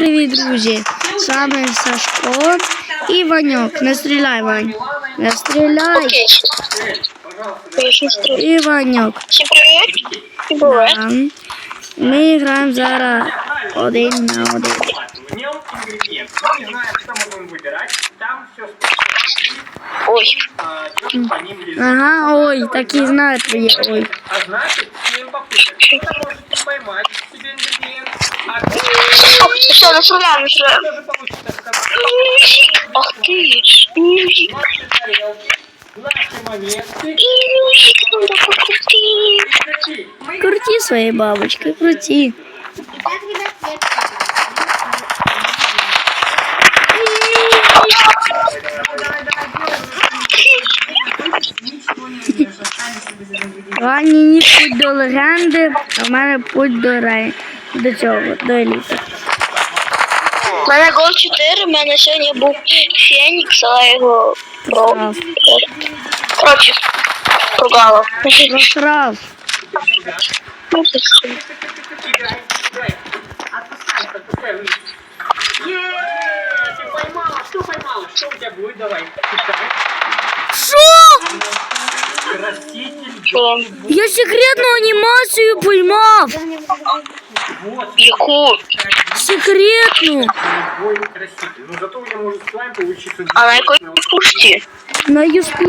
Привіт, друзі! З вами Сашко і Ваньок. Не стріляй, Вань. Не стріляй. Окей. Я щось тру- І Ваньок. Всім привіт. І буває. Да. Ми граємо зараз один на один. В нем ингредиент. Мы не знаем, что мы будем выбирать. Там все Ой. по ним лежит. Ага, ой, так і знаю твоє ой. А значит, 7 попыток. Кто-то может не поймать себе ингредиент, а кто-то Ох, ти що, не стріляй вже. тоже получится в конце. Ах ти ж. Ой, Наши тарелки, наши монетки. ой, надо покрутити. Кричи. Круті свої бабочки, круті. Вані ні путь до легенди, а в мене путь до рей. До цього, до еліти. У мене гол 4, у мене сьогодні був Фенікс, але я його про... Прав. Коротше. Просрав. Ну, играй. Отпускай, отпускай вниз. Ты поймала. Что поймала? Что у тебя будет? Давай. Читай. Що? Краситель. Що? Я секретну анімацію поймав. Вот. Яку? Секретну. Бой краситель. Но зато у него может с вами получиться... А на якій пушці? На юспі.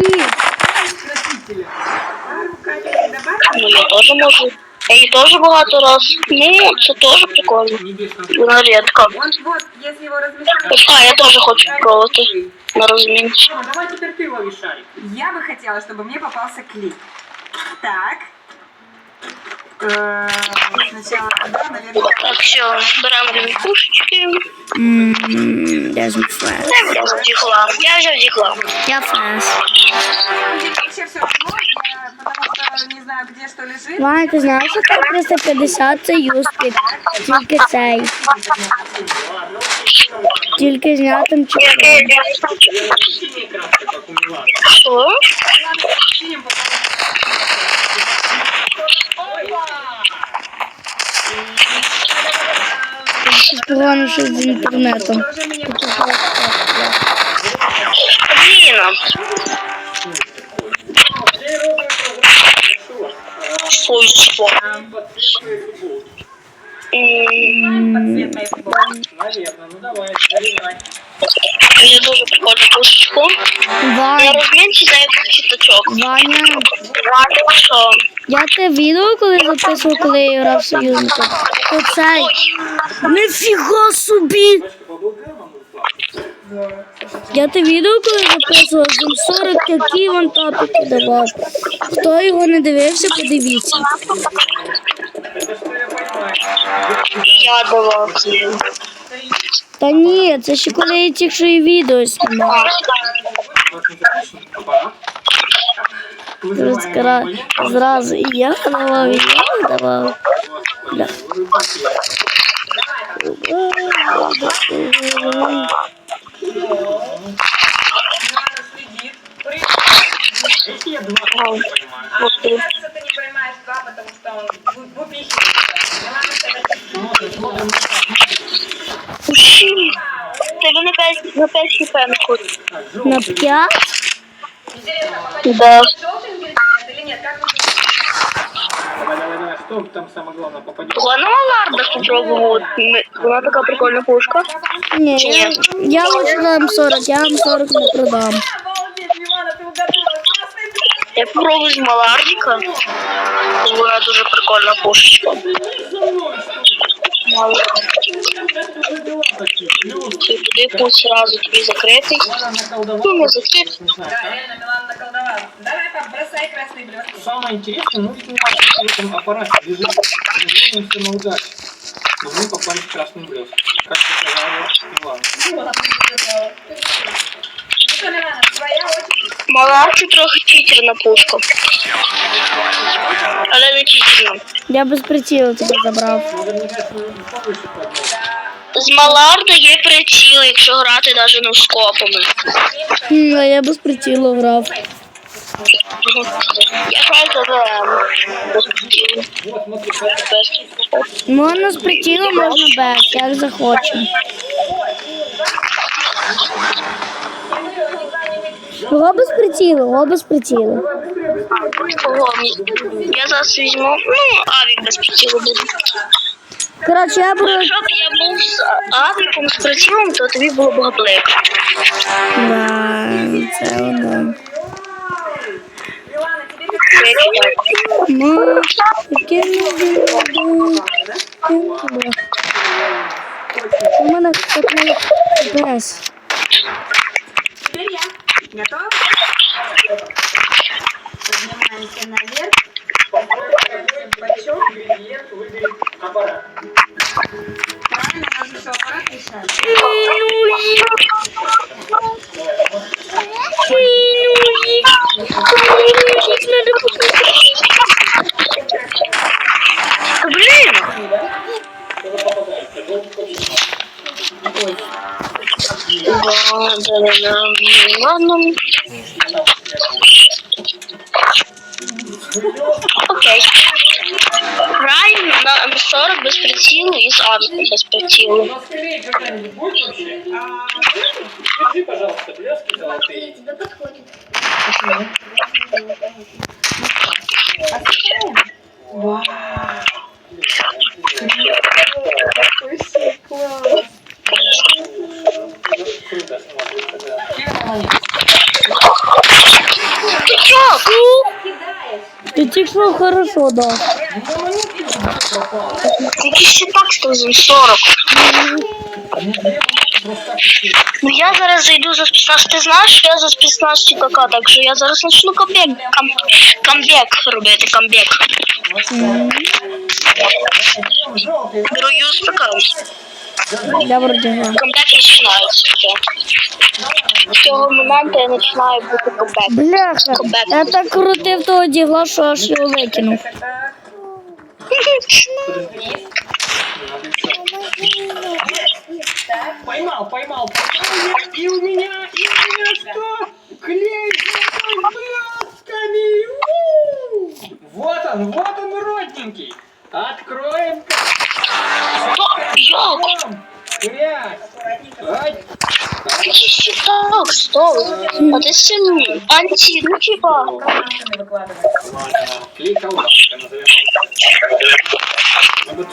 Ну, я теж можу. Я її теж багато раз. Ну, це теж прикольно. Небесного. Вона рідка. Вот, вот, если его размешать. А, я теж хочу спробувати на розмінці. Тёма, давай теперь ты лови шарик. Я бы хотела, чтобы мне попался клей. Так. Э, Сначала, наверное, Так, все, беремо дві пушечки. Ммм, де ж мій флеш? Я взяв дігла. Я взяв дігла. Я флеш. вообще все равно, я, потому что не знаю, где что лежит. Ваня, ти знаєш, що там 350 це юспік. Тільки цей. Тільки знятим Миланы. Що? Погано щось з інтернетом. Блін. Футболки. Наверное, ну давай, заливай. Мені дуже прикольно пушечку. Ваня, розмінці дай чіточок. Ваня, Що? я те відео коли записував, коли я грав союзника. То. Нифіга собі! Я те відео, коли записував, там 40 які вон тапики давав. Хто його не дивився, подивіться. Я. Я давав. Та ні, це ще коли я тільки що і відео знімав. Абонента. зразу і я давав, і я давав. Да. Милана там самое главное попадет? Ладно, Ларда спробував. Вона така прикольна пушка. Ні, я, я лише дам 40, я вам 40 не продам. Обалдеть, Милана, ты угадала. Классный Я попробую з Малардика. Вона дуже прикольна пушечка. Мало. Это дела такие. Плюс. Ти туди путь сразу тобі закритий. Она наколдовала. Ну, не закрит. Не знаю, Да, как. реально, Милана наколдовала. Давай, бросай красный блестки. Самое интересное, мы видим, что в этом аппарате лежит движение все на удачу. Но мы попали в красный блеск. Как показала Милана. Маларки трохи читерна пушка. Але не читерна. Я без прицілу тебе забрав. З Маларда є приціл, якщо грати навіть не скопами. А я без прицілу грав. Я хай заберемо. Вот, смотри, Можна з прицілу, можна без, як захочемо. Кого без прицілу, кого без прицілу. Кого? Я зараз візьму. Ну, авік без прицілу буде. Коротше, я беру. Якщо б я був з авіком з прицілом, то тобі було б гаплик. Да, це воно. Ну, таке не буде. У мене так без. Теперь я. Готова? Поднимаемся наверх. Бачок. ингредиент выбери аппарат. Правильно, у нас еще аппарат решает. Блін! Ладно. Окей. Граємо на М40 без прицілу і з авіком без прицілу. пожалуйста, блески золотые. Вау. Круто смотрится, да. Ти що? Хорошо дав. Який ще так сказав 40. Ну я зараз зайду за спецназ. Ти знаєш, що я за спецназ ЧКК, так що я зараз почну камбек, кам, камбек робити, камбек. Беру ЮСПК. Я вроді грав. Камбек починається все. З цього моменту я починаю бути камбек. Бляха, я так крутив того дігла, що аж його викинув. Поймал, поймал, поймал я, и у меня, и у меня что? Клей с блесками! У! Вот он, вот он, родненький. Откроем О, Як? грязь. Ай, Який щиток, стоп. А ти з цим анті, ну типа. Машины выкладывать. Ладно, клей колбаска назовем. А вот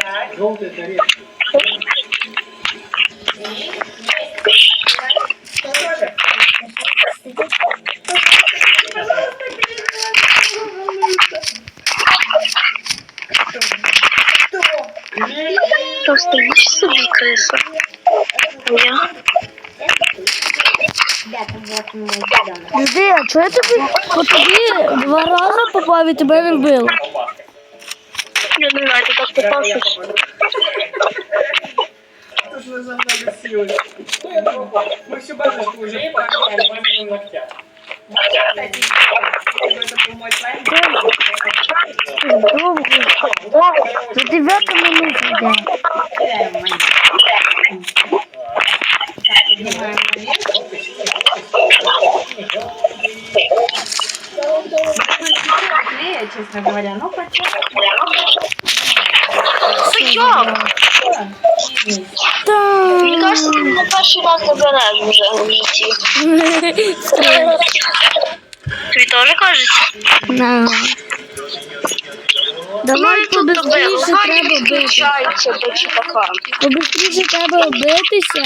Так. Желтый тарелки. И есть. Тоже. То стоїш собі, криса? Я. Жди, а чого я тобі по тобі два рази попав і тебе не вбило? Колбаска. Я не знаю, ти так попав Я щось. попаду. Нужно за много силы. Что я попал? Мы всю бабушку уже поменяли маминым ногтям. Кстати, если бы это был мой слайм, Довго. До дев'ятої минути йде. собственно говоря. Ну, Но Сучок! Да. Мне кажется, ты на перший раз набираешь уже уйти. Ты тоже кажется? Да. Давай побыстріше треба бити. Включається до треба битися,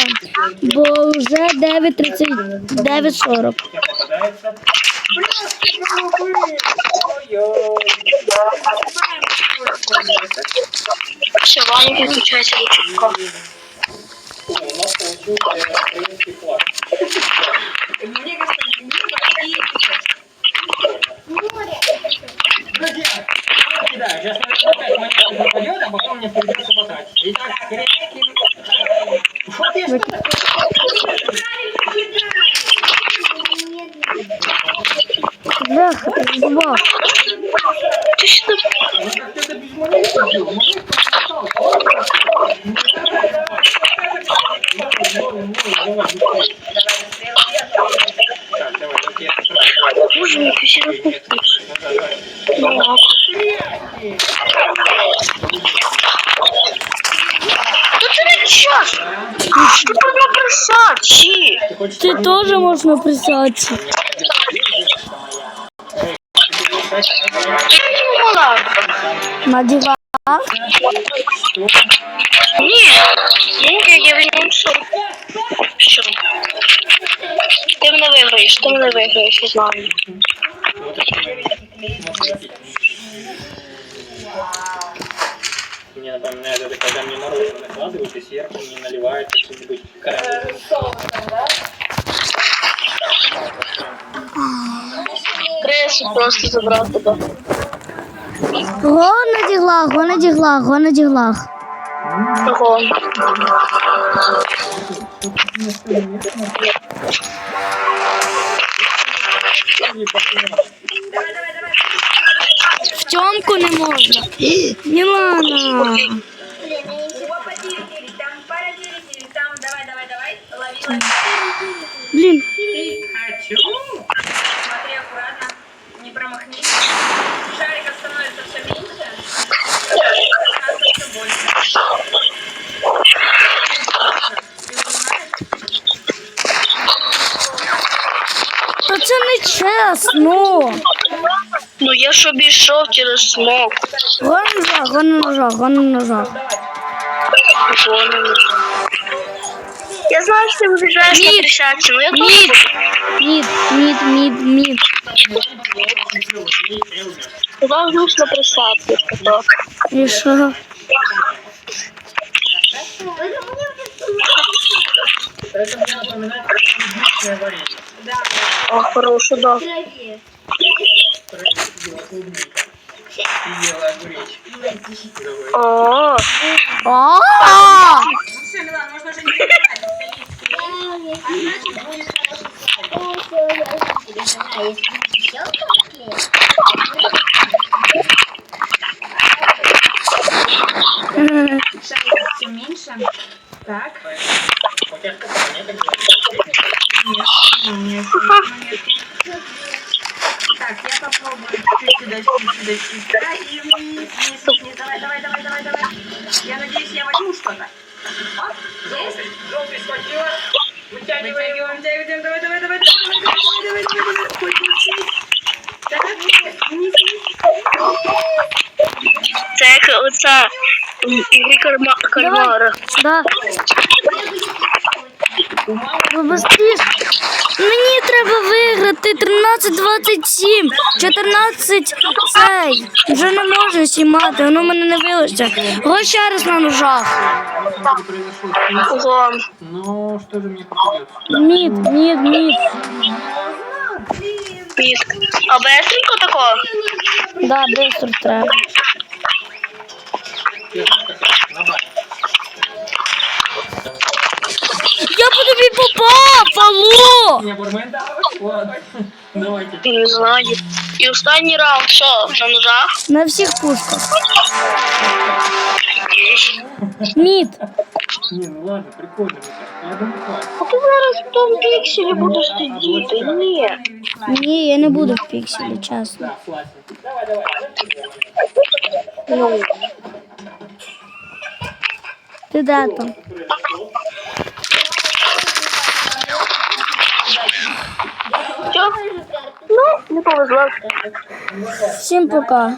бо вже 9.30, 9.40. Шиваник изучается лучше. Да, сейчас мы опять монетку попадет, а потом мне придется потратить. Итак, греки. Что ты баба. Ти що там? Боже, я ще раз не хочу. сейчас! Ты прямо! Ты тоже можно присадчи. можна присядься. Мала. На диван. Ні, ні, я візьму сорок. Що? Ти мене виграєш, ти мене виграєш, я знаю. Мне напоминает это, когда мне мороженое накладывают и сверху мне наливают какие-нибудь карамельные Кресу просто забрав тебе. Го на діглах, го на діглах, го на діглах. Того. Давай, давай, давай. В тьомку не можна. Мілана. сну. Ну я ж обійшов через смок. Гони ножа, гони ножа, гони ножа. Гони ножа. Я знаю, що ти вибіжаєш на трещатці, але ну, я мід. Мід, мід, мід, мід. Куда вниз на трещатці каток? І що? Это мне напоминает, что это варенье. Ох, хороший, да. О, о, о, это игры карма. Да. Ну, быстрее. Мені треба виграти 13-27, 14 цей. Вже не можна знімати, воно мене не вилося. Гощарис на ножах. Ого. Ну, що ж мені придеться? Мід, мід, мід. Мід. А быстренько такого? Да, быстро треба. Я по тобі попав, алло! Не знаю. І останній раунд, що, на ножах? На всіх пушках. Мід. Не, ну ладно, прикольно. А ти зараз в тому пікселі будеш сидіти? Ні. Ні, я не буду в пікселі, чесно. Да, классно. Давай, давай. Ну, Ти де там? Ну, не повезло. Всім пока.